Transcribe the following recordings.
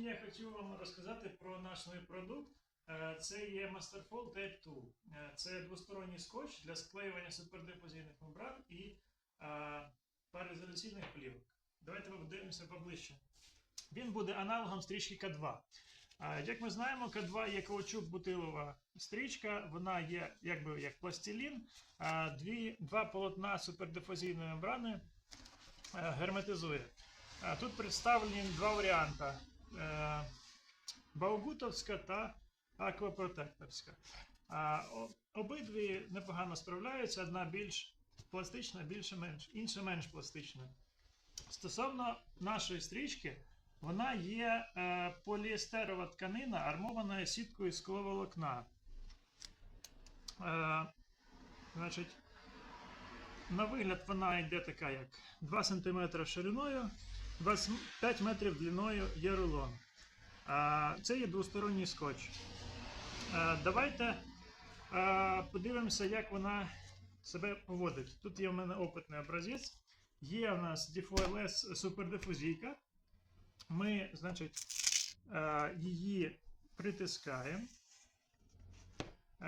Сьогодні я хотів вам розказати про наш новий продукт. Е, Це є Masterfold Tape 2. Е, Це двосторонній скотч для склеювання супердифузійних мембран і е, пароізоляційних плівок. Давайте подивимося поближче. Він буде аналогом стрічки К2. Е, Як ми знаємо, К2 є каучук бутилова стрічка, вона є якби як пластилін, дві, два полотна супердифузійної мембрани герметизує. Тут представлені два варіанти: Баугутовська та аквапротекторська. Обидві непогано справляються, одна більш пластична, більше менш, інша менш пластична. Стосовно нашої стрічки, вона є е, поліестерова тканина, армована сіткою скловолокна. Е, значить, на вигляд вона йде така, як 2 см шириною, 25 метрів длиною є рулон. Це є двосторонній скотч. Давайте подивимося, як вона себе поводить. Тут є в мене опитний образець. Є у нас DFLS супердифузійка. Ми, значить, її притискаємо,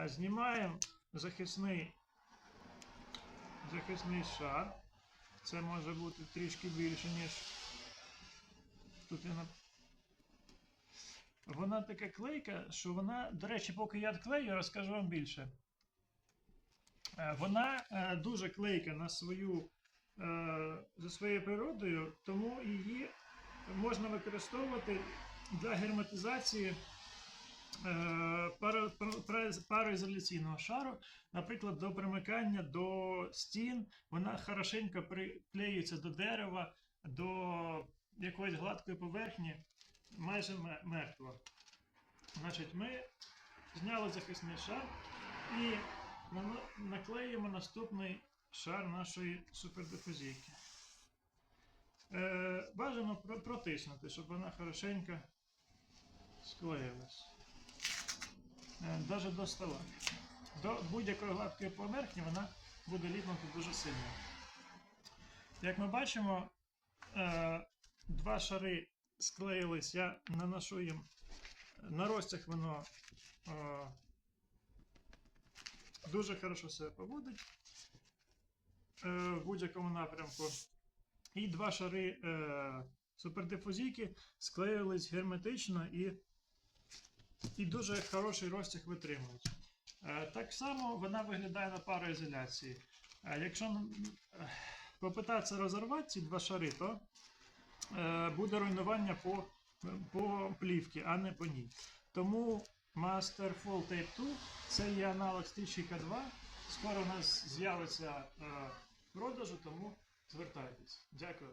знімаємо захисний захисний шар. Це може бути трішки більше, ніж тут я на... Вона така клейка, що вона, до речі, поки я відклею, розкажу вам більше. Е, Вона е, дуже клейка на свою, е, за своєю природою, тому її можна використовувати для герметизації паро- паро- паро- пароізоляційного шару, наприклад, до примикання до стін, вона хорошенько приклеюється до дерева, до якоїсь гладкої поверхні, майже ме- мертва. Значить, ми зняли захисний шар і наклеїмо наступний шар нашої супердифузійки. Е, бажано про- протиснути, щоб вона хорошенько склеїлась. Е, Навіть до стола. До будь-якої гладкої поверхні вона буде ліпнути дуже сильно. Як ми бачимо, е, два шари склеїлись, я наношу їм на розтяг воно е, дуже хорошо себе поводить е, в будь-якому напрямку. І два шари е, супердифузійки склеїлись герметично і, і дуже хороший розтяг витримують. Е, Так само вона виглядає на пароізоляції. Е, Якщо е, попитатися розірвати ці два шари, то буде руйнування по, по плівці, а не по ній. Тому Masterfall Tape 2 це є аналог стрічки К2. Скоро у нас з'явиться е, продажу, тому звертайтесь. Дякую.